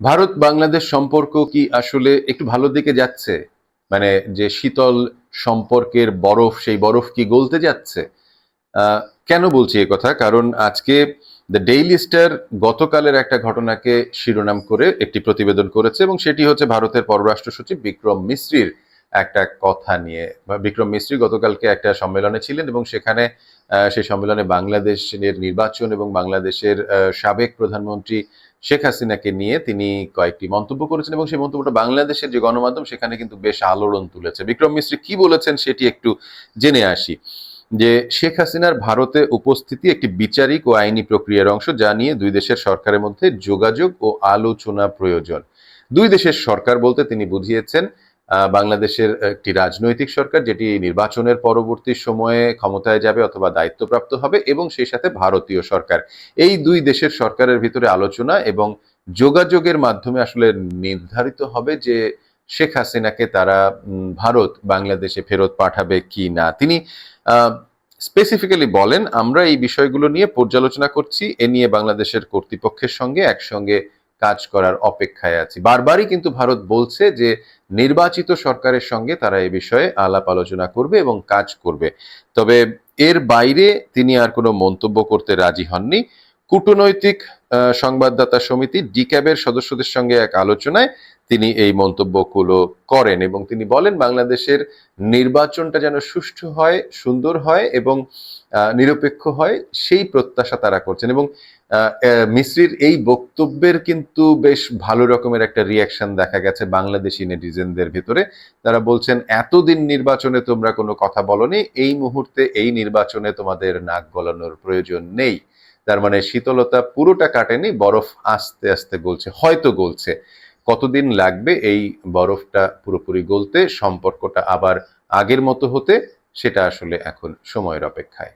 ভারত বাংলাদেশ সম্পর্ক কি আসলে একটু ভালো দিকে যাচ্ছে? মানে যে শীতল সম্পর্কের বরফ, সেই বরফ কি গলতে যাচ্ছে? কেন বলছি কথা? কারণ আজকে দ্য ডেইলি স্টার গতকালের একটা ঘটনাকে শিরোনাম করে একটি প্রতিবেদন করেছে এবং সেটি হচ্ছে ভারতের পররাষ্ট্র সচিব বিক্রম মিশ্রির একটা কথা নিয়ে বিক্রম মিশ্রি গতকালকে একটা সম্মেলনে ছিলেন এবং সেখানে সেই সম্মেলনে বাংলাদেশের নির্বাচন এবং বাংলাদেশের সাবেক প্রধানমন্ত্রী শেখ হাসিনাকে নিয়ে তিনি কয়েকটি মন্তব্য করেছেন এবং সেই মন্তব্যটা বাংলাদেশের যে গণমাধ্যম সেখানে কিন্তু বেশ আলোড়ন তুলেছে। বিক্রম মিশ্রি কি বলেছেন সেটি একটু জেনে আসি। যে শেখ হাসিনার ভারতে উপস্থিতি একটি বিচারিক ও আইনি প্রক্রিয়ার অংশ যা নিয়ে দুই দেশের সরকারের মধ্যে যোগাযোগ ও আলোচনা প্রয়োজন। দুই দেশের সরকার বলতে তিনি বুঝিয়েছেন বাংলাদেশের একটি রাজনৈতিক সরকার যেটি নির্বাচনের পরবর্তী সময়ে ক্ষমতায় যাবে অথবা দায়িত্বপ্রাপ্ত হবে এবং সেই সাথে ভারতীয় সরকার। এই দুই দেশের সরকারের ভিতরে আলোচনা এবং যোগাযোগের মাধ্যমে আসলে নির্ধারিত হবে যে শেখ হাসিনাকে তারা ভারত বাংলাদেশে ফেরত পাঠাবে কি না। তিনি স্পেসিফিক্যালি বলেন, আমরা এই বিষয়গুলো নিয়ে পর্যালোচনা করছি। এ নিয়ে বাংলাদেশের কর্তৃপক্ষের সঙ্গে একসঙ্গে কাজ করার অপেক্ষায় আছি। বারবারই কিন্তু ভারত বলছে যে নির্বাচিত সরকারের সঙ্গে তারা এ বিষয়ে আলাপ আলোচনা করবে এবং কাজ করবে। তবে এর বাইরে তিনি আর কোনো মন্তব্য করতে রাজি হননি। কূটনৈতিক সংবাদদাতা সমিতি ডিক্যাবের সদস্যদের সঙ্গে এক আলোচনায় তিনি এই মন্তব্যগুলো করেন এবং তিনি বলেন, বাংলাদেশের নির্বাচনটা যেন সুষ্ঠু হয়, সুন্দর হয় এবং নিরপেক্ষ হয়, সেই প্রত্যাশা তারা করছেন। এবং মিশ্রির এই বক্তব্যের কিন্তু বেশ ভালো রকমের একটা রিয়াকশন দেখা গেছে বাংলাদেশি নেটিজেনদের ভিতরে। তারা বলছেন, এতদিন নির্বাচনে তোমরা কোনো কথা বলনি, এই মুহূর্তে এই নির্বাচনে তোমাদের নাক গলানোর প্রয়োজন নেই। তার মানে শীতলতা পুরোটা কাটেনি, বরফ আস্তে আস্তে গলছে, হয়তো গলছে। কতদিন লাগবে এই বরফটা পুরোপুরি গলতে? সম্পর্কটা আবার আগের মতো হতে? সেটা আসলে এখন সময়ের অপেক্ষায়।